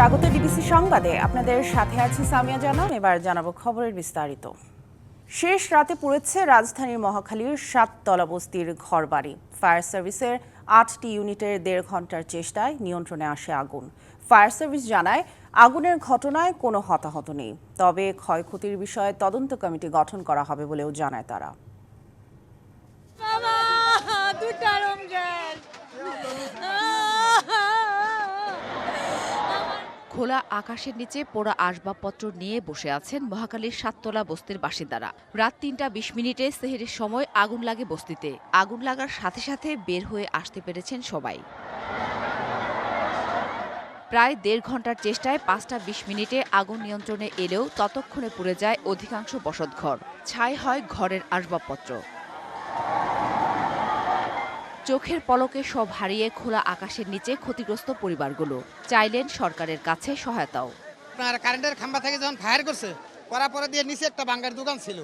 স্বাগত ডিবিসি সংবাদে। আপনাদের সাথে আছি সামিয়া জানাম এবার জানাব খবরের বিস্তারিত। শেষ রাতে পুড়েছে রাজধানীর মহাখালীর সাততলা বস্তির ঘরবাড়ি। ফায়ার সার্ভিসের আটটি ইউনিটের দেড় ঘণ্টার চেষ্টায় নিয়ন্ত্রণে আসে আগুন। ফায়ার সার্ভিস জানায়, আগুনের ঘটনায় কোনো হতাহত নেই। তবে ক্ষয়ক্ষতির বিষয়ে তদন্ত কমিটি গঠন করা হবে বলেও জানায় তারা। দুটা রমজান খোলা আকাশের নিচে পোড়া আসবাবপত্র নিয়ে বসে আছেন মহাকালীর সাততলা বস্তির বাসিন্দারা। রাত তিনটা বিশ মিনিটে সেহেরের সময় আগুন লাগে বস্তিতে। আগুন লাগার সাথে সাথে বের হয়ে আসতে পেরেছেন সবাই। প্রায় দেড় ঘণ্টার চেষ্টায় পাঁচটা বিশ মিনিটে আগুন নিয়ন্ত্রণে এলেও ততক্ষণে পুড়ে যায় অধিকাংশ বসতঘর। ছাই হয় ঘরের আসবাবপত্র। চোখের পলকে সব হারিয়ে খোলা আকাশের নিচে ক্ষতিগ্রস্ত পরিবারগুলো। চাইলেন সরকারের কাছে সহায়তাও। আপনার কারেন্টের খাম্বা থেকে যখন ফায়ার করছে করার পরে দিয়ে নিচে একটা বাঙ্গার দোকান ছিল।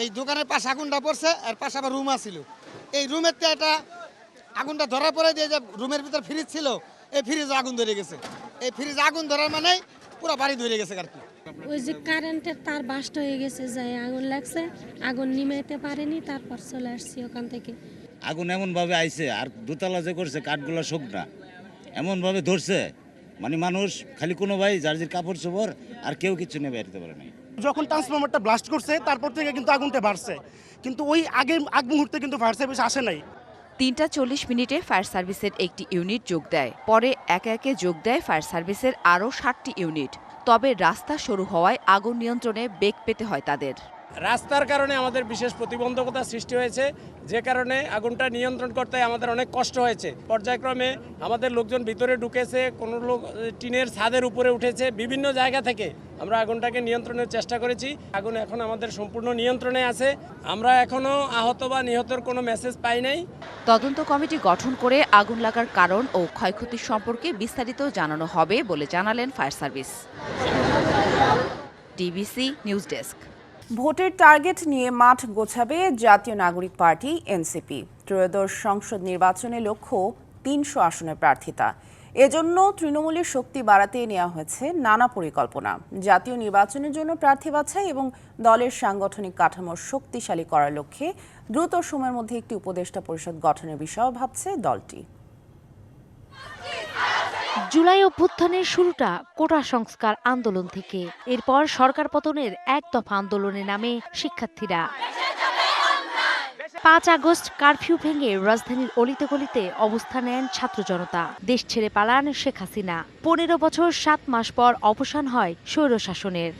এই দোকানের পাশে আগুনটা পড়ছে আর পাশে আবার রুম আছিল। এই রুমের তো একটা আগুনটা ধরার পরে দিয়ে যে রুমের ভিতর ফ্রিজ ছিল এই ফ্রিজে আগুন ধরে গেছে। এই ফ্রিজ আগুন ধরার মানে পুরো বাড়ি ধরে গেছে আর কি। ওই যে কারেন্টের তার বাস্ট হয়ে গেছে যাই আগুন লাগছে আগুন নিমাইতে পারেনি তারপর চলে আসছি ওখান থেকে। আগুন এমনভাবে আইছে আর দোতলা যে করছে কাঠগুলো শুকনা এমনভাবে ধরছে মানে মানুষ খালি কোনো ভাই যার যার কাপড় চোপড় আর কেউ কিছু নেবে বেরোতে পারে নাই। যখন ট্রান্সফরমারটা ব্লাস্ট করছে তারপর থেকে কিন্তু আগুনটা বাড়ছে। কিন্তু ওই আগে আগ মুহূর্তে কিন্তু ফায়ার সার্ভিস আসে নাই। তিনটা চল্লিশ মিনিটে ফায়ার সার্ভিসের একটি ইউনিট যোগ দেয়। পরে একে একে যোগ দেয় ফায়ার সার্ভিসের আরও ষাটটি ইউনিট তবে রাস্তা সরু হওয়ায় আগুন নিয়ন্ত্রণে বেগ পেতে হয় তাদের। রাস্তার কারণে আমাদের বিশেষ প্রতিবন্ধকতা সৃষ্টি হয়েছে। যে কারণে আগুনটা নিয়ন্ত্রণ করতে আমাদের অনেক কষ্ট হয়েছে। পর্যায়ক্রমে আমাদের লোকজন ভিতরে ঢুকেছে, কোনো লোক টিনের ছাদের উপরে উঠেছে। বিভিন্ন জায়গা থেকে আমরা আগুনটাকে নিয়ন্ত্রণের চেষ্টা করেছি। আগুন এখন আমাদের সম্পূর্ণ নিয়ন্ত্রণে আছে। আমরা এখনও আহত বা নিহতর কোনো মেসেজ পাই নাই। তদন্ত কমিটি গঠন করে আগুন লাগার কারণ ও ক্ষয়ক্ষতি সম্পর্কে বিস্তারিত জানানো হবে বলে জানালেন fire service. DBC news desk. ভোটের টার্গেট নিয়ে মাঠ গোছাবে জাতীয় নাগরিক পার্টি, এনসিপি। ত্রয়োদশ সংসদ নির্বাচনে লক্ষ্য তিনশো আসনের প্রার্থিতা। এজন্য তৃণমূলের শক্তি বাড়াতে নেওয়া হয়েছে নানা পরিকল্পনা। জাতীয় নির্বাচনের জন্য প্রার্থী বাছাই এবং দলের সাংগঠনিক কাঠামো শক্তিশালী করার লক্ষ্যে দ্রুত সময়ের মধ্যে একটি উপদেষ্টা পরিষদ গঠনের বিষয়েও ভাবছে দলটি। জুলাই অভ্যুত্থানের শুরুটা কোটা সংস্কার আন্দোলন থেকে। এরপর সরকার পতনের এক দফা আন্দোলনে নামে শিক্ষার্থীরা। পাঁচ আগস্ট কারফিউ ভেঙে রাজধানীর অলিতে গলিতে অবস্থান নেন ছাত্র জনতা। দেশ ছেড়ে পালান শেখ হাসিনা। পনেরো বছর সাত মাস পর অবসান হয় স্বৈর শাসনের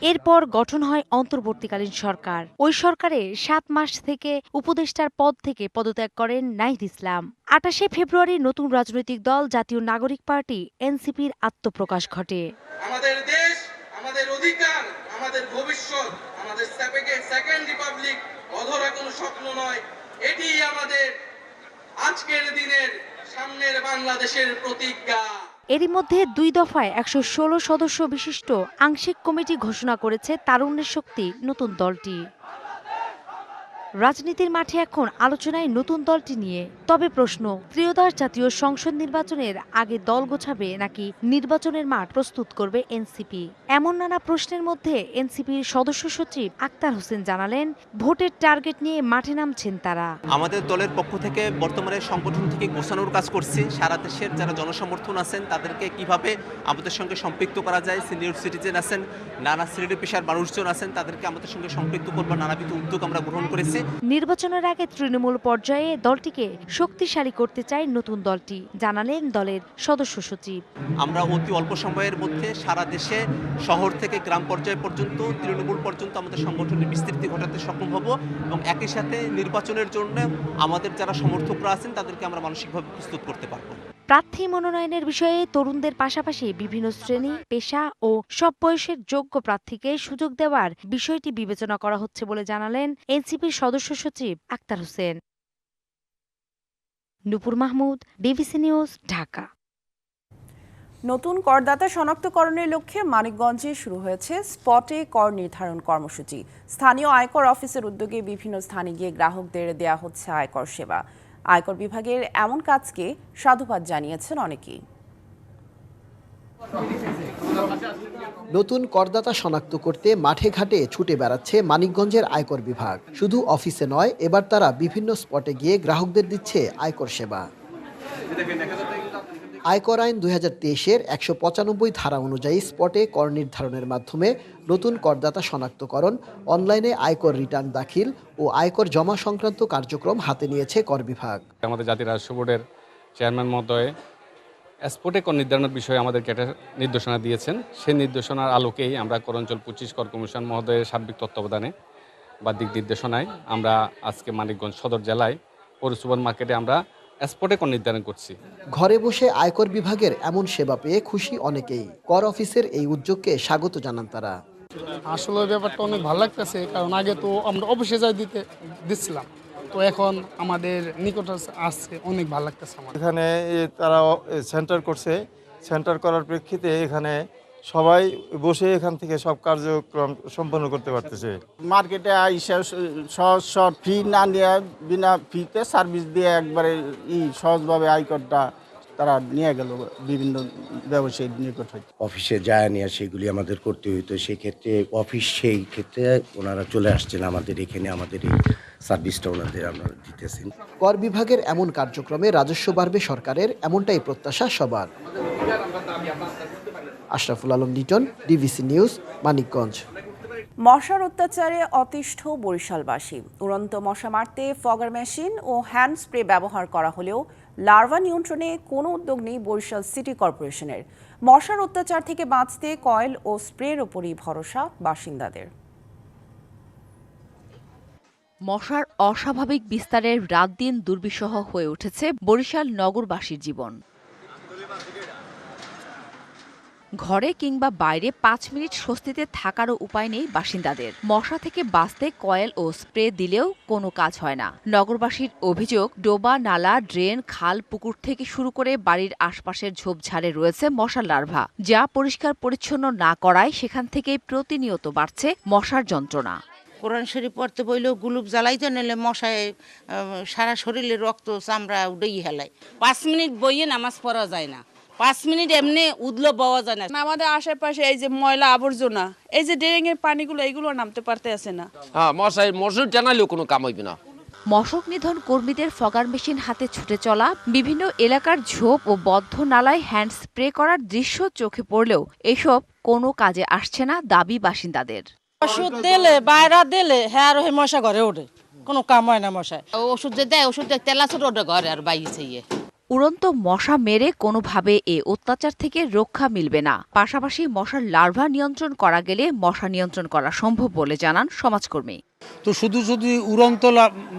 এরপর গঠন হয় অন্তর্বর্তীকালীন সরকার। ওই সরকারে সাত মাস থেকে উপদেষ্টার পদ থেকে পদত্যাগ করেন নাহিদ ইসলাম। আটাশে ফেব্রুয়ারি নতুন রাজনৈতিক দল, জাতীয় নাগরিক পার্টি, এনসিপির আত্মপ্রকাশ ঘটে। আমাদের দেশ, আমাদের অধিকার, আমাদের ভবিষ্যৎ, আমাদের সেকেন্ড রিপাবলিক অধরা কোনো স্বপ্ন নয়। এটি আমাদের আজকের দিনের সামনের বাংলাদেশের প্রতিজ্ঞা। এরই মধ্যে দুই দফায় একশো ষোলো সদস্য বিশিষ্ট আংশিক কমিটি ঘোষণা করেছে তারুণ্যের শক্তি নতুন দলটি। রাজনীতির মাঠে এখন আলোচনায় নতুন দলটি নিয়ে। তবে প্রশ্ন ত্রিয়দাস জাতীয় সংসদ নির্বাচনের আগে দল গোছাবে নাকি নির্বাচনের মাঠ প্রস্তুত করবে এনসিপি? এমন নানা প্রশ্নের মধ্যে এনসিপির সদস্য সচিব আক্তার হোসেন জানালেন, ভোটের টার্গেট নিয়ে মাঠে নামছেন তারা। আমাদের দলের পক্ষ থেকে বর্তমানে সংগঠন থেকে গোছানোর কাজ করছি। সারা দেশের যারা জনসমর্থন আছেন, তাদেরকে কীভাবে আমাদের সঙ্গে সম্পৃক্ত করা যায়? সিনিয়র সিটিজেন আছেন, নানা শ্রেণির পেশার মানুষজন আছেন, তাদেরকে আমাদের সঙ্গে সম্পৃক্ত করবার নানাবিধ উদ্যোগ আমরা গ্রহণ করেছি। নির্বাচনের আগে তৃণমূল পর্যায়ে দলটিকে শক্তিশালী করতে চায় নতুন দলটি, জানালেন দলের সদস্য সচিব। আমরা অতি অল্প সময়ের মধ্যে সারা দেশে শহর থেকে গ্রাম পর্যায় পর্যন্ত, তৃণমূল পর্যন্ত আমাদের সংগঠনের বিস্তৃতি ঘটাতে সক্ষম হব এবং একই সাথে নির্বাচনের জন্য আমাদের যারা সমর্থকরা আছেন, তাদেরকে আমরা মানসিকভাবে প্রস্তুত করতে পারব। প্রার্থী মনোনয়নের বিষয়ে তরুণদের পাশাপাশি বিভিন্ন শ্রেণি, পেশা ও সব বয়সের যোগ্য প্রার্থীকে সুযোগ দেওয়ার বিষয়টি বিবেচনা করা হচ্ছে বলে জানালেন এনসিপির সদস্য সচিব Akhtar Hossain. Nupur Mahmud DBC news, Dhaka. নতুন করদাতা শনাক্তকরণের লক্ষ্যে মানিকগঞ্জে শুরু হয়েছে স্পটে কর নির্ধারণ কর্মসূচি। স্থানীয় আয়কর অফিসের উদ্যোগে বিভিন্ন স্থানে গিয়ে গ্রাহকদের দেয়া হচ্ছে আয়কর সেবা। আয়কর বিভাগের এমন কাজকে সাধুবাদ জানিয়েছেন অনেকেই। নতুন করদাতা শনাক্ত করতে মাঠে ঘাটে ছুটে বেড়াচ্ছে মানিকগঞ্জের আয়কর বিভাগ। শুধু অফিসে নয়, এবার তারা বিভিন্ন স্পটে গিয়ে গ্রাহকদের দিচ্ছে আয়কর সেবা। আয়কর আইন দুই হাজার তেইশের একশো পঁচানব্বই ধারা অনুযায়ী স্পটে কর নির্ধারণের মাধ্যমে নতুন করদাতা শনাক্তকরণ, অনলাইনে আয়কর রিটার্ন দাখিল ও আয়কর জমা সংক্রান্ত কার্যক্রম হাতে নিয়েছে কর বিভাগ। আমাদের জাতীয় রাজস্ব বোর্ডের চেয়ারম্যান মহোদয় স্পটে কর নির্ধারণের বিষয়ে আমাদেরকে একটা নির্দেশনা দিয়েছেন। সেই নির্দেশনার আলোকেই আমরা করঞ্চল পঁচিশ কর কমিশন মহোদয়ের সার্বিক তত্ত্বাবধানে বা দিক নির্দেশনায় আমরা আজকে মানিকগঞ্জ সদর জেলায় পৌর মার্কেটে আমরা স্পটে কর নির্ধারণ করছি। ঘরে বসে আয়কর বিভাগের এমন সেবা পেয়ে খুশি অনেকেই। কর অফিসের এই উদ্যোগকে স্বাগত জানান তারা। আসলে ব্যাপারটা অনেক ভালো লাগতেছে কারণ আগে তো আমরা অফিসে যাই দিতে দিচ্ছিলাম। তো এখন আমাদের নিকট আসছে অনেক ভালো লাগতেছে আমার এখানে এ, তারা সেন্টার করছে। সেন্টার করার প্রেক্ষিতে এখানে সবাই বসে এখান থেকে সব কার্যক্রম সম্পন্ন করতে পারতেছে। মার্কেটে আইসা সহজ সহজ ফি না নিয়ে বিনা ফিতে সার্ভিস দিয়ে একবারে ই সহজভাবে আয়করটা তারা নিয়ে গেল বিভিন্ন ব্যবসায়ী নিকট হইতে অফিসে যায় নিয়ে সেগুলি আমাদের করতে হইতো সেক্ষেত্রে অফিস সেই ক্ষেত্রে ওনারা চলে আসছেন আমাদের এখানে আমাদের এই সার্ভিসটা ওনাদের আমরা দিতেছেন কর বিভাগের এমন কার্যক্রমে রাজস্ব বাড়বে সরকারের এমনটাই প্রত্যাশা সবার। Ashraful Alam Liton DBC news Manikganj. মশার অত্যাচারে অতিষ্ঠ বরিশালবাসী। উড়ন্ত মশা মারতে ফগার মেশিন ও হ্যান্ড স্প্রে ব্যবহার করা হলেও লার্ভা নিয়ন্ত্রণে কোনো উদ্যোগ নেই বরিশাল সিটি কর্পোরেশনের। মশার অত্যাচার থেকে বাঁচতে কয়েল ও স্প্রের ওপরই ভরসা বাসিন্দাদের। মশার অস্বাভাবিক বিস্তারের রাত দিন দুর্বিষহ হয়ে উঠেছে বরিশাল নগরবাসীর জীবন। ঘরে কিংবা বাইরে পাঁচ মিনিট স্বস্তিতে থাকারও উপায় নেই বাসিন্দাদের। মশা থেকে বাঁচতে কয়েল ও স্প্রে দিলেও কোনো কাজ হয় না। নগরবাসীর অভিযোগ, ডোবা, নালা, ড্রেন, খাল, পুকুর থেকে শুরু করে বাড়ির আশপাশের ঝোপঝাড়ে রয়েছে মশার লার্ভা। যা পরিষ্কার পরিচ্ছন্ন না করায় সেখান থেকে প্রতিনিয়ত বাড়ছে মশার যন্ত্রণা। কোরআন শরীফ পড়তে বইলেও গুলুপ জ্বালাইতে নিলে মশায় সারা শরীরে রক্ত চামড়া উডেই হেলায়। পাঁচ মিনিট বইয়ে নামাজ পড়া যায় না। পাঁচ মিনিট এমনি উদলো পাওয়া যায় না। আমাদের আশেপাশে এই যে ময়লা আবর্জনা এই যে ড্রেন এর পানিগুলো এগুলো নামতে পারতে আছে না। হ্যাঁ মশাই মশুর জানালেও কোনো কাম হইবে না। মশক নিধন কর্মীদের ফগার মেশিন হাতে ছুটে চলা বিভিন্ন এলাকার ঝোপ ও বদ্ধ নালায় হ্যান্ড স্প্রে করার দৃশ্য চোখে পড়লেও এসব কোনো কাজে আসছে না দাবি বাসিন্দাদের। ওষুধ দিলে বাইরা দিলে হ্যাঁ আর ওই মশা ঘরে ওঠে। কোনো কাম হয় না মশায় ওষুধ যে দেয় ওষুধ তেলা ছোট ওটা ঘরে আর বাইছে ইয়ে উড়ন্ত মশা মেরে কোনোভাবে এ অত্যাচার থেকে রক্ষা মিলবে না। পাশাপাশি মশার লার্ভা নিয়ন্ত্রণ করা গেলে মশা নিয়ন্ত্রণ করা সম্ভব বলে জানান সমাজকর্মী। তো শুধু শুধু উড়ন্ত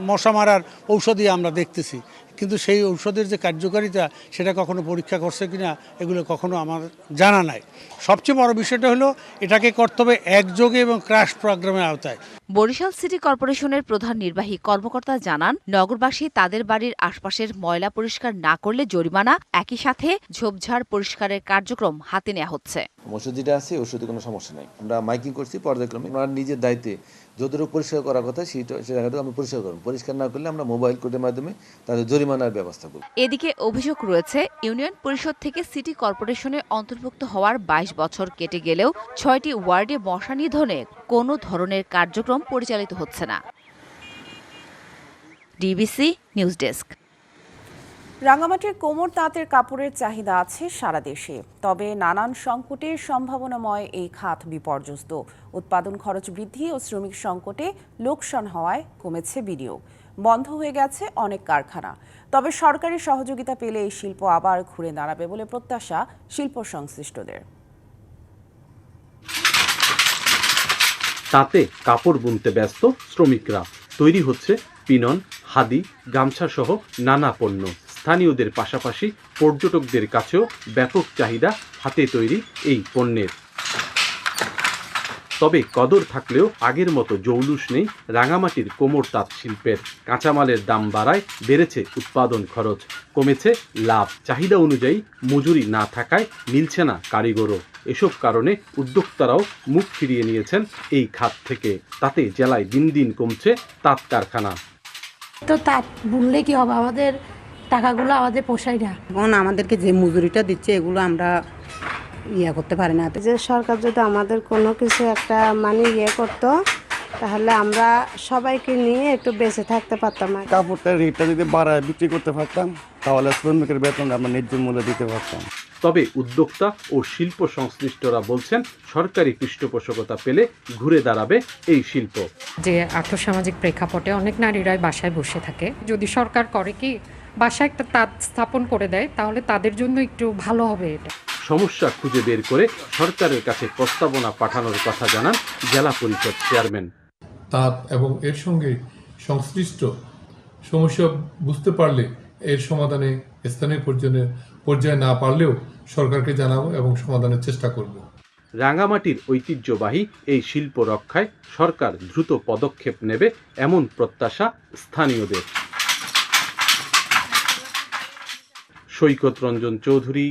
মশা মারার ঔষধই আমরা দেখতেছি, কিন্তু সেই ঔষধের যে কার্যকারিতা সেটা কখনো পরীক্ষা করছে কিনা, এগুলো কখনো আমার জানা নাই। সবচেয়ে বড় বিষয়টা হলো, এটাকে করতে হবে একযোগে এবং ক্রাশ প্রোগ্রামের আওতায়। বরিশাল সিটি কর্পোরেশনের প্রধান নির্বাহী কর্মকর্তা জানান নগরবাসী তাদের বাড়ির আশপাশের ময়লা পরিষ্কার না করলে জরিমানা একই সাথে ঝোপঝাড় পরিষ্কারের কার্যক্রম হাতে নেওয়া হচ্ছে। যেটা আছে ওষুধে কোনো সমস্যা নেই। আমরা মাইকিং করছি পর্যায়ক্রমে। আমরা নিজের দায়িত্বে যতটুকু পরিষ্কার করার কথা সেটা সে জায়গাটুকু আমরা পরিষ্কার করব। পরিষ্কার না করলে আমরা মোবাইল কোডের মাধ্যমে তাদের জরিমানার ব্যবস্থা করব। এদিকে অভিযোগ রয়েছে ইউনিয়ন পরিষদ থেকে সিটি কর্পোরেশনে অন্তর্ভুক্ত হওয়ার ২২ বছর কেটে গেলেও ছয়টি ওয়ার্ডে মশা নিধনে কোনো ধরনের কার্যক্রম পরিচালিত হচ্ছে না। ডিবিসি নিউজ ডেস্ক রাঙামাটির কোমর তাঁতের কাপড়ের চাহিদা আছে সারা দেশে। তবে নানান সংকটের সম্ভাবনাময় এই খাত বিপর্যস্ত। উৎপাদন খরচ বৃদ্ধি ও শ্রমিক সংকটে লোকসান হওয়ায় কমেছে বিনিয়োগ। বন্ধ হয়ে গেছে অনেক কারখানা। তবে সরকারি সহযোগিতা পেলে এই শিল্প আবার ঘুরে দাঁড়াবে বলে প্রত্যাশা শিল্প সংশ্লিষ্টদের। তাতে কাপড় বুনতে ব্যস্ত শ্রমিকরা। তৈরি হচ্ছে পিনন, হাদি গামছা সহ নানা পণ্য। স্থানীয়দের পাশাপাশি পর্যটকদের কাছেও ব্যাপক চাহিদা হাতে তৈরি এই পণ্যের। তবে কদর থাকলেও আগের মতো জৌলুস নেই রাঙামাটির কোমর তাঁত শিল্পের কাঁচামালের দাম বাড়ায় বেড়েছে উৎপাদন খরচ। কমেছে লাভ। চাহিদা অনুযায়ী মজুরি না থাকায় মিলছে না কারিগরও। এসব কারণে উদ্যোক্তারাও মুখ ফিরিয়ে নিয়েছেন এই খাত থেকে। তাতে জেলায় দিন দিন কমছে তাঁত কারখানা। তো তাঁত বুনলে কি হবে? আমাদের টাকাগুলো আমাদের পোষায় না। এখন আমাদেরকে যে মজুরিটা দিচ্ছে এগুলো আমরা ইয়ে করতে পারে না। যে সরকার যদি আমাদের কোনো কিছু একটা মানে ইয়ে করতো তাহলে আমরা সবাইকে নিয়ে একটু বেঁচে থাকতে পারতাম আর কি। কাপড়টার রেটটা যদি বাড়ায় বিক্রি করতে পারতাম তাহলে শ্রমিকের বেতন আমরা ন্যায্য মূল্য দিতে পারতাম। তবে উদ্যোক্তা ও শিল্প সংশ্লিষ্টরা বলছেন সরকারি পৃষ্ঠপোষকতা পেলে ঘুরে দাঁড়াবে এই শিল্প। যে আর্থসামাজিক প্রেক্ষাপটে অনেক নারীরাই বাসায় বসে থাকে। যদি সরকার করে কি বাসায় একটা তাঁত স্থাপন করে দেয় তাহলে তাদের জন্য একটু ভালো হবে এটা। সমস্যা খুঁজে বের করে সরকারের কাছে প্রস্তাবনা পাঠানোর কথা জানান জেলা পরিষদ চেয়ারম্যান। তাপ এবং এর সঙ্গে সংশ্লিষ্ট সমস্যা বুঝতে পারলে এর সমাধানে স্থানীয় পর্যায়ে পর্যায়ে না পারলেও সরকারকে জানাব এবং সমাধানের চেষ্টা করব। রাঙামাটির ঐতিহ্যবাহী এই শিল্প রক্ষায় সরকার দ্রুত পদক্ষেপ নেবে এমন প্রত্যাশা স্থানীয়দের। Saikat Ranjan Chowdhury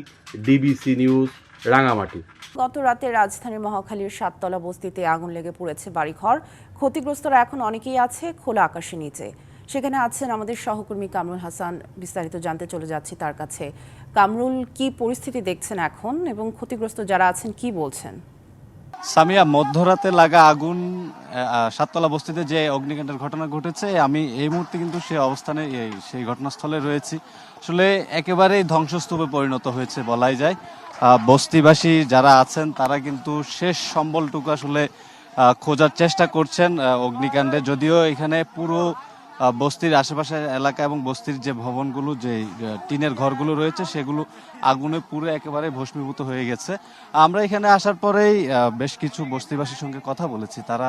DBC news, Rangamati. গত রাতে রাজধানীর মহাখালীর সাততলা বস্তিতে আগুন লেগে পড়েছে বাড়িঘর। ক্ষতিগ্রস্তরা এখন অনেকেই আছে খোলা আকাশের নিচে। সেখানে আছেন আমাদের সহকর্মী কামরুল হাসান। বিস্তারিত জানতে চলে যাচ্ছি তার কাছে। কামরুল, কি পরিস্থিতি দেখছেন এখন এবং ক্ষতিগ্রস্ত যারা আছেন কি বলছেন? সামিয়া, মধ্যরাতে লাগা আগুন সাততলা বস্তিতে যে অগ্নিকাণ্ডের ঘটনা ঘটেছে, আমি এই মুহূর্তে কিন্তু সেই অবস্থানে সেই ঘটনাস্থলে রয়েছি। আসলে একেবারেই ধ্বংসস্তূপে পরিণত হয়েছে বলাই যায়। বস্তিবাসী যারা আছেন, তারা কিন্তু শেষ সম্বলটুকু আসলে খোঁজার চেষ্টা করছেন অগ্নিকাণ্ডে। যদিও এখানে পুরো বস্তির আশেপাশের এলাকা এবং বস্তির যে ভবনগুলো, যে টিনের ঘরগুলো রয়েছে, সেগুলো আগুনে পুরো একেবারে ভস্মীভূত হয়ে গেছে। আমরা এখানে আসার পরেই বেশ কিছু বস্তিবাসীর সঙ্গে কথা বলেছি। তারা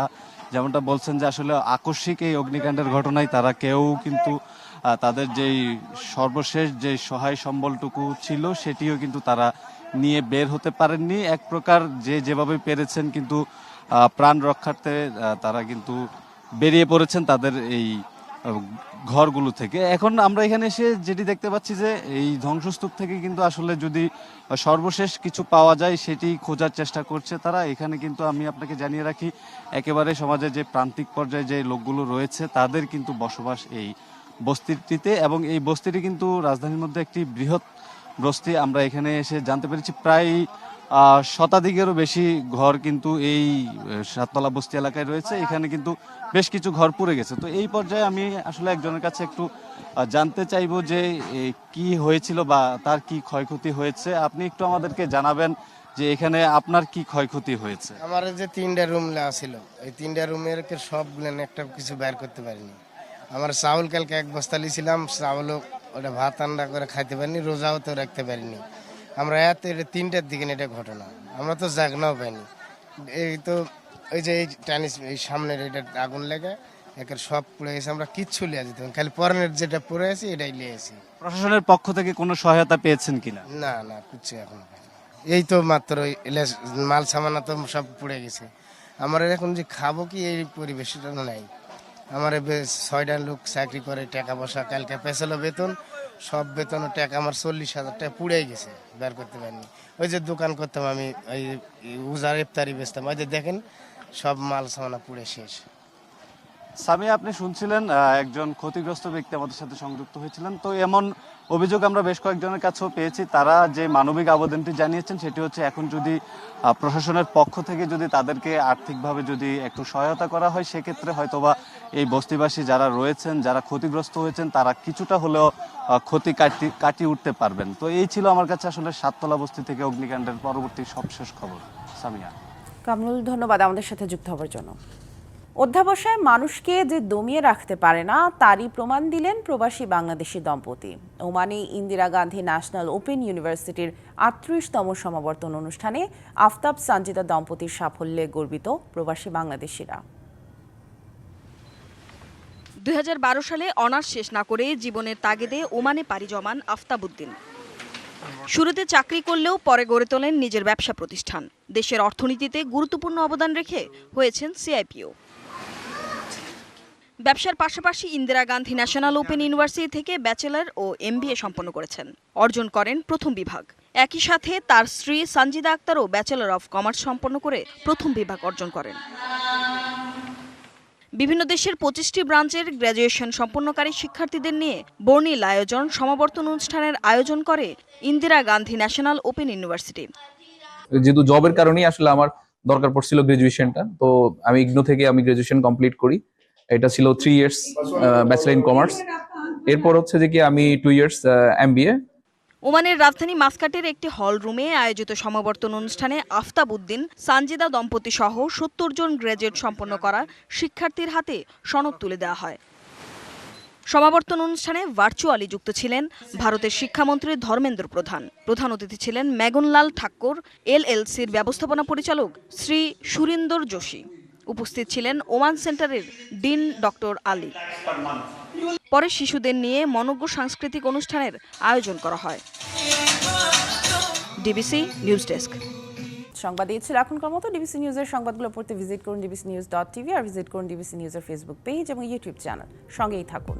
যেমনটা বলছেন যে, আসলে আকস্মিক এই অগ্নিকাণ্ডের ঘটনায় তারা কেউ কিন্তু তাদের যেই সর্বশেষ যে সহায় সম্বলটুকু ছিল, সেটিও কিন্তু তারা নিয়ে বের হতে পারেননি। এক প্রকার যে যেভাবে পেরেছেন কিন্তু প্রাণ রক্ষার্থে তারা কিন্তু বেরিয়ে পড়েছেন তাদের এই ঘরগুলো থেকে। এখন আমরা এখানে এসে যেটি দেখতে পাচ্ছি যে এই ধ্বংসস্তূপ থেকে কিন্তু আসলে যদি সর্বশেষ কিছু পাওয়া যায় সেটি খোঁজার চেষ্টা করছে তারা। এখানে কিন্তু আমি আপনাকে জানিয়ে রাখি, একেবারে সমাজে যে প্রান্তিক পর্যায়ে যে লোকগুলো রয়েছে তাদের কিন্তু বসবাস এই বস্তিটিতে এবং এই বস্তিটি কিন্তু রাজধানীর মধ্যে একটি বৃহৎ বস্তি। আমরা এখানে এসে জানতে পেরেছি, প্রায় শতাধিকেরও বেশি ঘর কিন্তু এই সাততলা বস্তি এলাকায় রয়েছে। এখানে কিন্তু বেশ কিছু ঘর পুড়ে গেছে। তো এই পর্যায়ে আমি আসলে একজনের কাছে একটু জানতে চাইব যে কি হয়েছিল বা তার কি ক্ষয়ক্ষতি হয়েছে? আপনি একটু আমাদেরকে জানাবেন যে এখানে আপনার কি ক্ষয়ক্ষতি হয়েছে। আমার যে তিনটা রুম লেওয়া ছিল, এই তিনটা রুমের সবগুলো একটা কিছু বের করতে পারিনি। আমার চাউল কালকে এক বস্তা লিছিলাম চাউলও ওটা ভাত ঠান্ডা করে খাইতে পারিনি, রোজাও তো রাখতে পারিনি। আমরা এত এটা তিনটার দিকে এটা ঘটনা। আমরা তো জাগনাও পাইনি এই তো ওই যে এই টানিস এই সামনের এটা আগুন লেগে একের সব পুড়ে গেছে আমরা কিচ্ছু লিয়ে যেতে। খালি পরনের যেটা পড়ে আছি এটাই লিয়ে আছি। প্রশাসনের পক্ষ থেকে কোনো সহায়তা পেয়েছেন কিনা? না না কিচ্ছু এখন এই তো মাত্র মাল সামানা তো সব পুড়ে গেছে। আমার এখন যে খাব কি এই পরিবেশটা নাই। আমার ছয়টা লোক চাকরি করে টাকা পয়সা কালকে পেছালো বেতন সব বেতন টাকা আমার চল্লিশ হাজার টাকা পুড়ে গেছে, বের করতে পারিনি। ওই যে দোকান করতাম আমি, ওই উজার ইফতারি বেচতাম। ওই যে দেখেন, সব মাল সামানা পুড়ে শেষ। সামি, আপনি শুনছিলেন একজন ক্ষতিগ্রস্ত ব্যক্তি আমাদের সাথে সংযুক্ত হয়েছিলেন। তো এমন অভিযোগ আমরা বেশ কয়েকজনের কাছেও পেয়েছি। তারা যে মানবিক আবেদনটি জানিয়েছেন, সেটি হচ্ছে এখন যদি প্রশাসনের পক্ষ থেকে যদি তাদেরকে আর্থিকভাবে যদি একটু সহায়তা করা হয়, সেক্ষেত্রে হয়তোবা এই বস্তিবাসী যারা রয়েছেন, যারা ক্ষতিগ্রস্ত হয়েছেন, তারা কিছুটা হলেও ক্ষতি কাটি, কাটিয়ে উঠতে পারবেন। তো এই ছিল আমার কাছে আসলে সাততলা বস্তি থেকে অগ্নিকাণ্ডের পরবর্তী সবশেষ খবর। সামিয়া। কামরুল, ধন্যবাদ আমাদের সাথে যুক্ত হওয়ার জন্য। অধ্যাবসায় মানুষকে যে দমিয়ে রাখতে পারে না, তারই প্রমাণ দিলেন প্রবাসী বাংলাদেশি দম্পতি। ওমানে ইন্দিরা গান্ধী ন্যাশনাল ওপেন ইউনিভার্সিটির আটত্রিশতম সমাবর্তন অনুষ্ঠানে আফতাব সানজিদা দম্পতির সাফল্যে গর্বিত প্রবাসী বাংলাদেশিরা। দুই হাজার বারো সালে অনার্স শেষ না করে জীবনের তাগিদে ওমানে পাড়ি জমান আফতাবুদ্দিন শুরুতে চাকরি করলেও পরে গড়ে তোলেন নিজের ব্যবসা প্রতিষ্ঠান। দেশের অর্থনীতিতে গুরুত্বপূর্ণ অবদান রেখে হয়েছেন সিআইপিও। ব্যবসার পাশাপাশি Indira Gandhi national open university থেকে ব্যাচেলর ও এমবিএ সম্পন্ন করেছেন। অর্জন করেন প্রথম বিভাগ। একই সাথে তার স্ত্রী সঞ্জিদা আক্তারও ব্যাচেলর অফ কমার্স সম্পন্ন করে প্রথম বিভাগ অর্জন করেন। বিভিন্ন দেশের পঁচিশটি ব্রাঞ্চের গ্র্যাজুয়েশন সম্পন্নকারী শিক্ষার্থীদের নিয়ে বর্ণিল আয়োজন, সমাবর্তন অনুষ্ঠানের আয়োজন করে Indira Gandhi national open university. যেহেতু জবের কারণেই আসলে আমার দরকার পড়ছিল গ্রাজুয়েশনটা তো আমি ইগনো থেকে আমি গ্রাজুয়েশন কমপ্লিট করি। এটা ছিল three years bachelor in commerce এরপর হচ্ছে যে কি আমি টু ইয়ার্স এম ওমানের রাজধানী মাস্কাটের একটি হল রুমে আয়োজিত সমাবর্তন অনুষ্ঠানে আফতাব উদ্দিন, সানজিদা দম্পতি সহ সত্তর জন গ্র্যাজুয়েট সম্পন্ন করা শিক্ষার্থীর হাতে সনদ তুলে দেওয়া হয়। সমাবর্তন অনুষ্ঠানে ভার্চুয়ালি যুক্ত ছিলেন ভারতের শিক্ষামন্ত্রী ধর্মেন্দ্র প্রধান। প্রধান অতিথি ছিলেন মেগনলাল ঠাক্কর এলএলসির ব্যবস্থাপনা পরিচালক শ্রী সুরিন্দর যোশী। উপস্থিত ছিলেন ওমান সেন্টারের ডিন ডক্টর আলী। পরে শিশুদের নিয়ে মনজ্ঞ সাংস্কৃতিক অনুষ্ঠানের আয়োজন করা হয়। DBC news desk. সংবাদ দিয়েছিল ছিল এখনকার মতো ডিবিসি নিউজের সংবাদগুলো পড়তে ভিজিট করুন ডিবিসি নিউজ ডট টিভি আর ভিজিট করুন ডিবিসি নিউজের ফেসবুক পেজ এবং ইউটিউব চ্যানেল। সঙ্গেই থাকুন।